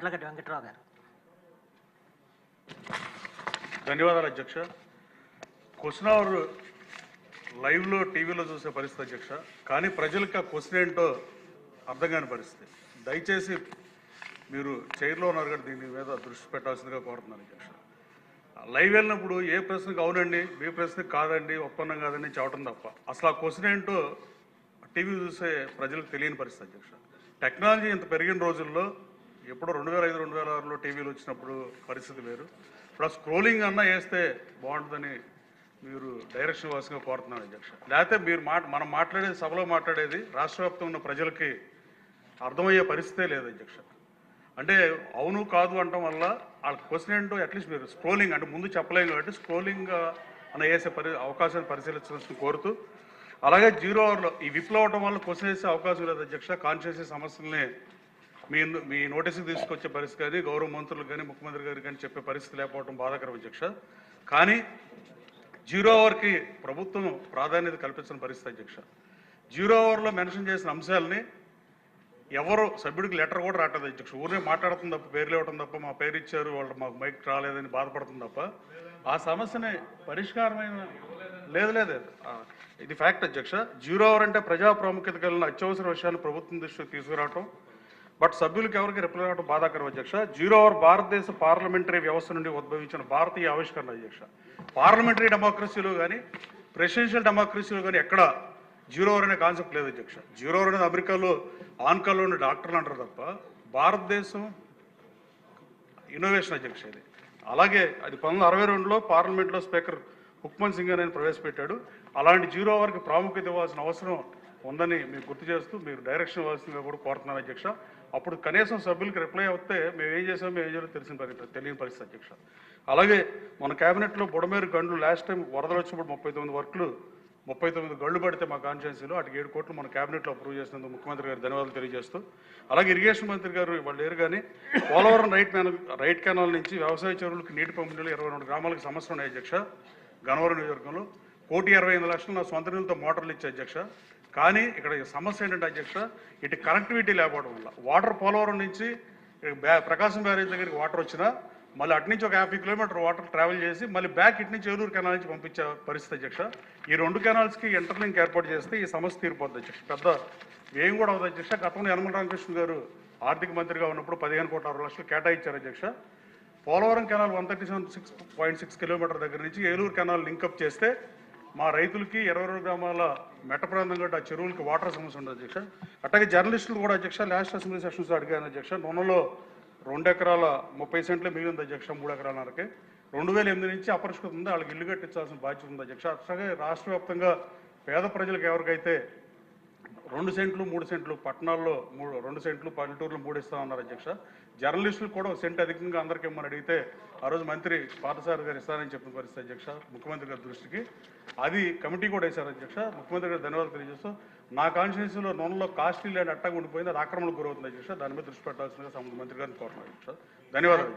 యార్లగడ్డ వెంకట్రావు గారు. ధన్యవాదాలు అధ్యక్ష. క్వశ్చన్ అవర్ లైవ్లో టీవీలో చూసే పరిస్థితి అధ్యక్ష. కానీ ప్రజలకు ఆ క్వశ్చన్ ఏంటో అర్థం కాని పరిస్థితి. దయచేసి మీరు చైర్లో ఉన్నారు కాబట్టి దీని మీద దృష్టి పెట్టాల్సిందిగా కోరుతున్నాను అధ్యక్ష. లైవ్ వెళ్ళినప్పుడు ఏ ప్రశ్నకు అవునండి ఏ ప్రశ్నకు కాదండి ఒప్పందం కాదండి చెప్పడం తప్ప. అసలు ఆ క్వశ్చన్ ఏంటో టీవీ చూసే ప్రజలకు తెలియని పరిస్థితి అధ్యక్ష. టెక్నాలజీ ఇంత పెరిగిన రోజుల్లో ఎప్పుడో రెండు వేల ఐదు రెండు వేల ఆరులో టీవీలు వచ్చినప్పుడు పరిస్థితి వేరు. ఇప్పుడు ఆ స్క్రోలింగ్ అన్నా వేస్తే బాగుంటుందని మీరు డైరెక్షన్ వాసుగా కోరుతున్నాను అధ్యక్ష. లేకపోతే మీరు మాట మనం మాట్లాడేది సభలో మాట్లాడేది రాష్ట్ర ఉన్న ప్రజలకి అర్థమయ్యే పరిస్థితే లేదు అధ్యక్ష. అంటే అవును కాదు అనటం వల్ల వాళ్ళ క్వశ్చన్ ఏంటో అట్లీస్ట్ మీరు స్క్రోలింగ్ అంటే ముందు చెప్పలేము కాబట్టి స్క్రోలింగ్ అన్న వేసే పరి అవకాశాన్ని పరిశీలించాల్సి కోరుతూ అలాగే జీరో అవర్లో ఈ విప్లవ అవడం వల్ల క్వశ్చన్ వేసే అవకాశం లేదు అధ్యక్ష. కాన్షియస్ సమస్యల్ని మీ మీ నోటీసుకు తీసుకొచ్చే పరిస్థితి కానీ గౌరవ మంత్రులు కానీ ముఖ్యమంత్రి గారు కానీ చెప్పే పరిస్థితి లేకపోవడం బాధాకరం అధ్యక్ష కానీ జీరో అవర్కి ప్రభుత్వం ప్రాధాన్యత కల్పించిన పరిస్థితి అధ్యక్ష. జీరో అవర్లో మెన్షన్ చేసిన అంశాలని ఎవరు సభ్యుడికి లెటర్ కూడా రావట్లేదు అధ్యక్ష. ఊరే మాట్లాడుతుంది తప్ప పేర్లు ఇవ్వటం తప్ప మా పేరు ఇచ్చారు వాళ్ళు మాకు మైక్ రాలేదని బాధపడుతుంది తప్ప ఆ సమస్యని పరిష్కారమైన లేదు లేదు. ఇది ఫ్యాక్ట్ అధ్యక్ష. జీరో అవర్ అంటే ప్రజా ప్రాముఖ్యత కలిగిన అత్యవసర విషయాన్ని ప్రభుత్వం దృష్టికి తీసుకురావటం బట్ సభ్యులకు ఎవరికి రిప్లై అవ్వడం బాధాకరం అధ్యక్ష. జీరో అవర్ భారతదేశ పార్లమెంటరీ వ్యవస్థ నుండి ఉద్భవించిన భారతీయ ఆవిష్కరణ అధ్యక్ష. పార్లమెంటరీ డెమోక్రసీలో కానీ ప్రెసిడెన్షియల్ డెమోక్రసీలో కానీ ఎక్కడ జీరో అవర్ అనే కాన్సెప్ట్ లేదు అధ్యక్ష. జీరో అవర్ అనేది అమెరికాలో ఆన్కాల్లో ఉన్న డాక్టర్లు అంటారు తప్ప భారతదేశం ఇన్నోవేషన్ అధ్యక్ష ఇది. అలాగే అది పంతొమ్మిది అరవై రెండులో పార్లమెంట్లో స్పీకర్ హుక్మన్ సింగ్ అని ప్రవేశపెట్టాడు. అలాంటి జీరో అవర్కి ప్రాముఖ్యత ఇవ్వాల్సిన అవసరం ఉందని మీకు గుర్తు చేస్తూ మీరు డైరెక్షన్ ఇవ్వాల్సిందిగా కూడా కోరుతున్నాను అధ్యక్ష. అప్పుడు కనీసం సభ్యులకు రిప్లై అవుతే మేము ఏం చేసామో మేము ఏం చేయాలో తెలిసిన పరిస్థితి తెలియని పరిస్థితి అధ్యక్ష. అలాగే మన కేబినెట్లో బుడమేరు గండ్లు లాస్ట్ టైం వరదలు వచ్చినప్పుడు ముప్పై తొమ్మిది వర్క్లు ముప్పై తొమ్మిది గళ్ళు పడితే మా కాన్స్టిట్యున్సీలో అటు ఏడు కోట్లు మన క్యాబినెట్లో అప్రూవ్ చేసినందుకు ముఖ్యమంత్రి గారు ధన్యవాదాలు తెలియజేస్తూ. అలాగే ఇరిగేషన్ మంత్రి గారు వాళ్ళు లేరు కానీ Polavaram right main right canal నుంచి వ్యవసాయ చెరువులకు నీటి పంపిణీలో ఇరవై రెండు గ్రామాలకు సమస్యలు ఉన్నాయి అధ్యక్ష. గనవరం నియోజకవర్గంలో కోటి ఇరవై ఎనిమిది లక్షలు నా సొంత నిధులతో మోటార్లు ఇచ్చే అధ్యక్ష. కానీ ఇక్కడ సమస్య ఏంటంటే అధ్యక్ష ఇటు కనెక్టివిటీ లేకపోవడం వల్ల. వాటర్ పోలవరం నుంచి బ్యా- ప్రకాశం బ్యారేజ్ దగ్గరికి వాటర్ వచ్చినా మళ్ళీ అటు నుంచి ఒక యాభై కిలోమీటర్ వాటర్ ట్రావెల్ చేసి మళ్ళీ బ్యాక్ ఇటు నుంచి ఏలూరు కెనాల్ నుంచి పంపించే పరిస్థితి అధ్యక్ష. ఈ రెండు కెనాల్స్కి ఇంటర్లింక్ ఏర్పాటు చేస్తే ఈ సమస్య తీరిపోద్ది అధ్యక్ష. పెద్ద ఏం కూడా అవుతుంది అధ్యక్ష. గతంలో యనమల రామకృష్ణ గారు ఆర్థిక మంత్రిగా ఉన్నప్పుడు పదిహేను కోట్ల అరవై లక్షలు కేటాయించారు అధ్యక్ష. Polavaram canal one thirty seven six point six kilometer దగ్గర నుంచి ఏలూరు కెనాల్ లింకప్ చేస్తే మా రైతులకి ఇరవై రెండు గ్రామాల మెట్ట ప్రాంతం గట్ట ఆ చెరువులకి వాటర్ సమస్య ఉండదు అధ్యక్ష. అట్లాగే జర్నలిస్టులు కూడా అధ్యక్ష లాస్ట్ అసెంబ్లీ సెషన్స్ అడిగాను అధ్యక్ష. నూనెలో రెండు ఎకరాల ముప్పై సెంట్లే మిగిలింది అధ్యక్ష మూడు ఎకరాలన్నరకి రెండు వేల ఎనిమిది నుంచి అపరిష్కృతం ఉంది వాళ్ళకి ఇల్లు కట్టించాల్సిన బాధ్యత ఉంది అధ్యక్ష. అట్లాగే రాష్ట్ర వ్యాప్తంగా పేద ప్రజలకు ఎవరికైతే రెండు సెంట్లు మూడు సెంట్లు పట్టణాల్లో మూడు రెండు సెంట్లు పల్లెటూరులో మూడు ఇస్తా ఉన్నారు అధ్యక్ష. జర్నలిస్టులు కూడా సెంట్ అధికంగా అందరికీ ఇమ్మని అడిగితే ఆ రోజు మంత్రి పార్థసారథి గారు ఇస్తారని చెప్పిన పరిస్థితి అధ్యక్ష ముఖ్యమంత్రి గారి దృష్టికి. అది కమిటీ కూడా వేశారు అధ్యక్ష. ముఖ్యమంత్రి గారు ధన్యవాదాలు తెలియజేస్తూ నా కాన్స్టిట్యూన్సీలో నూనెలో కాస్ట్లీ లేని అట్టగా ఉండిపోయింది అది ఆక్రమణకు గురవుతుంది అధ్యక్ష. దాని మీద దృష్టి పెట్టాల్సిందిగా సంబంధిత మంత్రి గారిని కోరుతున్నాను అధ్యక్ష. ధన్యవాదాలు.